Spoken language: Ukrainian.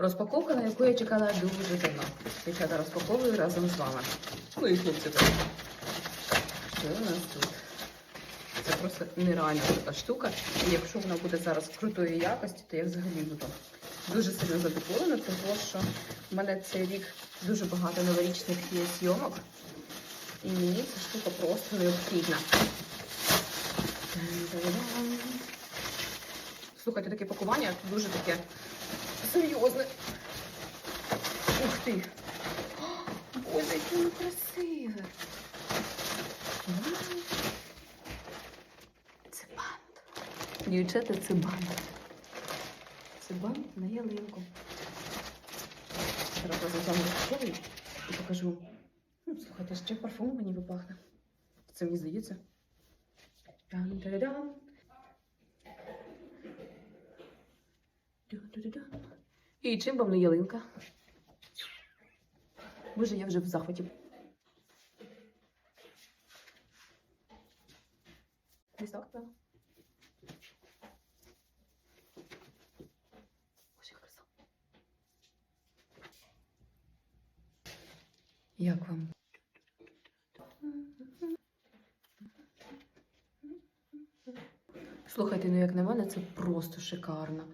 Розпаковка, на яку я чекала дуже давно. Дівчата розпаковую разом з вами. Ну і хлопці теж. Що у нас тут? Це просто нереальна така штука. І якщо вона буде зараз крутої якості, то я взагалі буду дуже сильно задоволена, тому що в мене цей рік дуже багато новорічних є зйомок. І мені ця штука просто необхідна. Та-дам. Слухайте, таке пакування дуже таке серйозне. Ух ти! Ой, яке воно красиве! Це бант. Дівчата, це бант. Це бант на ялинку. Зараз з вами і покажу. Ну, слухайте, ще парфум мені випахне. Це мені здається. Тан-та-да-дам. І чим вам не ялинка? Боже, я вже в захваті. Десь так, так? Як вам? Слухайте, ну як на мене, це просто шикарно.